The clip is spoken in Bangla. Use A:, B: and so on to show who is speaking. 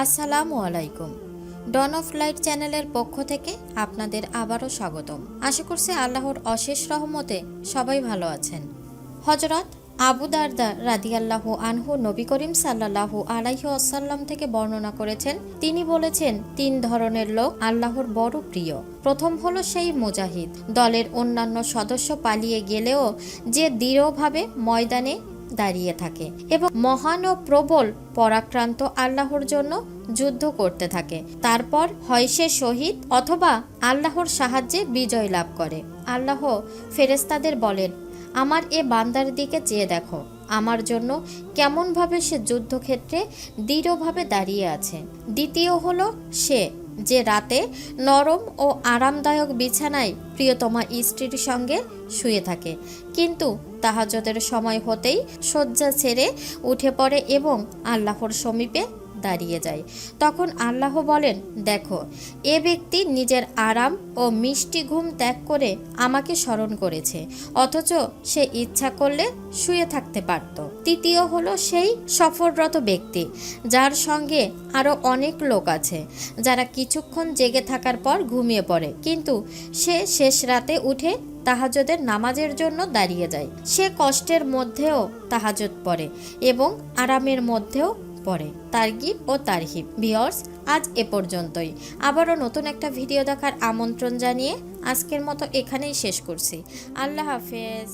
A: আসসালামু আলাইকুম। ডন অফ লাইট চ্যানেলের পক্ষ থেকে আপনাদের আবারও স্বাগতম। আশা করছি আল্লাহর অশেষ রহমতে সবাই ভালো আছেন। হজরত আবু দারদা রাদিয়াল্লাহু আনহু নবী করিম সাল্লাল্লাহু আলাইহি আসাল্লাম থেকে বর্ণনা করেছেন, তিনি বলেছেন, তিন ধরনের লোক আল্লাহর বড় প্রিয়। প্রথম হলো সেই মুজাহিদ। দলের অন্যান্য সদস্য পালিয়ে গেলেও যে দৃঢ়ভাবে ময়দানে দাঁড়িয়ে থাকে এবং মহান ও প্রবল পরাক্রান্ত আল্লাহর জন্য যুদ্ধ করতে থাকে। তারপর হয় সে শহীদ অথবা আল্লাহর সাহায্যে বিজয় লাভ করে। আল্লাহ ফেরেস্তাদের বলেন, আমার এ বান্দার দিকে চেয়ে দেখো। আমার জন্য কেমনভাবে সে যুদ্ধক্ষেত্রে দৃঢ়ভাবে দাঁড়িয়ে আছে। দ্বিতীয় হলো সে যে রাতে নরম ও আরামদায়ক বিছানায় প্রিয়তমা স্ত্রীর সঙ্গে শুয়ে থাকে। কিন্তু তাহাজদের সময় হতেই শয্যা ছেড়ে উঠে পড়ে এবং আল্লাহর সমীপে দাঁড়িয়ে যায়। তখন আল্লাহ বলেন, দেখো, এ ব্যক্তি নিজের আরাম ও মিষ্টি ঘুম ত্যাগ করে আমাকে স্মরণ করেছে, অথচ সে ইচ্ছা করলে শুয়ে থাকতে পারত। তৃতীয় হলো সেই সফররত ব্যক্তি, যার সঙ্গে আরও অনেক লোক আছে, যারা কিছুক্ষণ জেগে থাকার পর ঘুমিয়ে পড়ে, কিন্তু সে শেষ রাতে উঠে তাহাজদের নামাজের জন্য দাঁড়িয়ে যায়। সে কষ্টের মধ্যেও তাহাজত পড়ে এবং আরামের মধ্যেও পড়ে তারগিব ও তারহিব ভিওর্স, আজ এ পর্যন্তই। আবারও নতুন একটা ভিডিও দেখার আমন্ত্রণ জানিয়ে আজকের মতো এখানেই শেষ করছি। আল্লাহ হাফেজ।